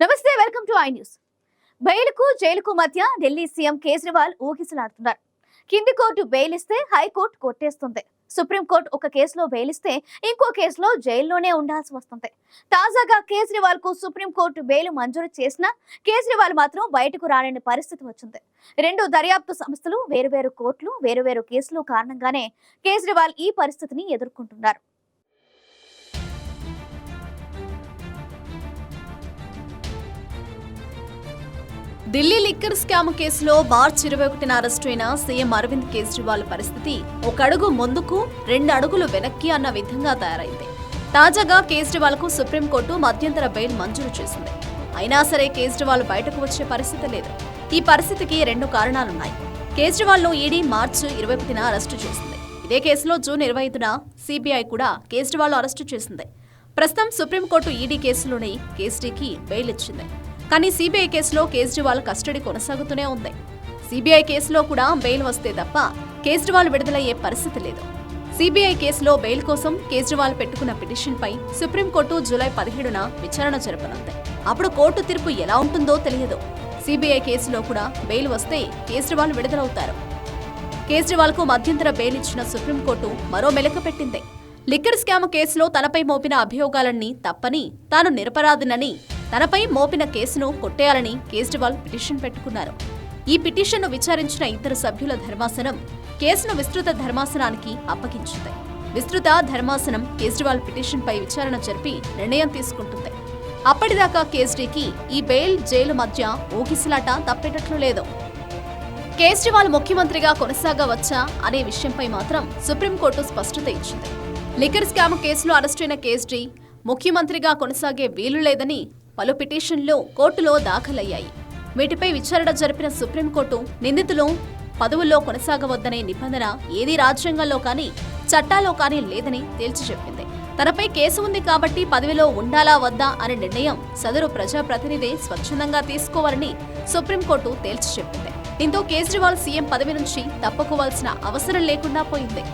నమస్తే welcome to I news బెయిల్కు జైలుకు మధ్య ఢిల్లీ సీఎం కేజ్రీవాల్ ఊగిసలాడుతున్నారు. కింది కోర్టు బెయిల్ ఇస్తే హైకోర్టు కొట్టేస్తుంది. సుప్రీంకోర్టు ఒక కేసులో బెయిల్ ఇస్తే ఇంకో కేసులో జైల్లోనే ఉండాల్సి వస్తుంది. తాజాగా కేజ్రీవాల్కు సుప్రీంకోర్టు బెయిల్ మంజూరు చేసినా కేజ్రీవాల్ మాత్రం బయటకు రాలేని పరిస్థితి వచ్చింది. రెండు దర్యాప్తు సంస్థలు వేరువేరు కోర్టులు వేరువేరు కేసులు కారణంగానే కేజ్రీవాల్ ఈ పరిస్థితిని ఎదుర్కొంటున్నారు. ఢిల్లీ లిక్కర్ స్కామ్ కేసులో మార్చి ఇరవై ఒకటిన అరెస్టు అయిన సీఎం అరవింద్ కేజ్రీవాల్ పరిస్థితి ఒక అడుగు ముందుకు రెండు అడుగులు వెనక్కి అన్న విధంగా తయారైంది. తాజాగా కేజ్రీవాల్కు సుప్రీంకోర్టు మధ్యంతర బెయిల్ మంజూరు చేసింది. అయినా సరే కేజ్రీవాల్ బయటకు వచ్చే పరిస్థితి లేదు. ఈ పరిస్థితికి రెండు కారణాలున్నాయి. కేజ్రీవాల్ను ఈడీ మార్చి ఇరవై ఒకటిన అరెస్టు చేసింది. ఇదే కేసులో జూన్ ఇరవై ఐదున సిబిఐ కూడా కేజ్రీవాల్ అరెస్టు చేసింది. ప్రస్తుతం సుప్రీంకోర్టు ఈడీ కేసులోనే కేజ్రీకి బెయిల్ ఇచ్చింది. కానీ సిబిఐ కేసులో కేజ్రీవాల్ కస్టడీ కొనసాగుతూనే ఉంది. సిబిఐ కేసులో కూడా బెయిల్ వస్తే తప్ప కేజ్రీవాల్ విడుదలయ్యే పరిస్థితి లేదు. సిబిఐ కేసులో బెయిల్ కోసం కేజ్రీవాల్ పెట్టుకున్న పిటిషన్పై సుప్రీంకోర్టు జూలై పదిహేడున విచారణ జరపనుంది. అప్పుడు కోర్టు తీర్పు ఎలా ఉంటుందో తెలియదు. సిబిఐ కేసులో కూడా బెయిల్ వస్తే కేజ్రీవాల్ విడుదలవుతారు. కేజ్రీవాల్కు మధ్యంతర బెయిల్ ఇచ్చిన సుప్రీంకోర్టు మరో మెలక పెట్టింది. లిక్కర్ స్కామ్ కేసులో తనపై మోపిన అభియోగాలన్నీ తప్పని తాను నిరపరాధినని తనపై మోపిన కేసును కొట్టేయాలని కేజ్రీవాల్ పిటిషన్ పెట్టుకున్నారు. ఈ పిటిషన్ను విచారించిన ఇద్దరు సభ్యుల ధర్మాసనం కేసును విస్తృత ధర్మాసనానికి అప్పగించింది. విస్తృత ధర్మాసనం కేజ్రీవాల్ పిటిషన్పై విచారణ జరిపి నిర్ణయం తీసుకుంటుంది. అప్పటిదాకా కేజ్రీకి ఈ బెయిల్ జైలు మధ్య ఊగిసలాట తప్పేటట్లు లేదు. కేజ్రీవాల్ ముఖ్యమంత్రిగా కొనసాగవచ్చా అనే విషయంపై మాత్రం సుప్రీంకోర్టు స్పష్టత ఇచ్చింది. లిక్కర్ స్కామ్ కేసులో అరెస్టైన కేజ్రీ ముఖ్యమంత్రిగా కొనసాగే వీలు లేదని పలు పిటిషన్లు కోర్టులో దాఖలయ్యాయి. వీటిపై విచారణ జరిపిన సుప్రీంకోర్టు నిందితులు పదవుల్లో కొనసాగవద్దనే నిబంధన ఏది రాజ్యాంగంలో కానీ చట్టాలో కానీ లేదని తేల్చి చెప్పింది. తనపై కేసు ఉంది కాబట్టి పదవిలో ఉండాలా వద్దా అనే నిర్ణయం సదరు ప్రజాప్రతినిధి స్వచ్ఛందంగా తీసుకోవాలని సుప్రీంకోర్టు తేల్చి చెప్పింది. దీంతో కేజ్రీవాల్ సీఎం పదవి నుంచి తప్పుకోవాల్సిన అవసరం లేకుండా పోయింది.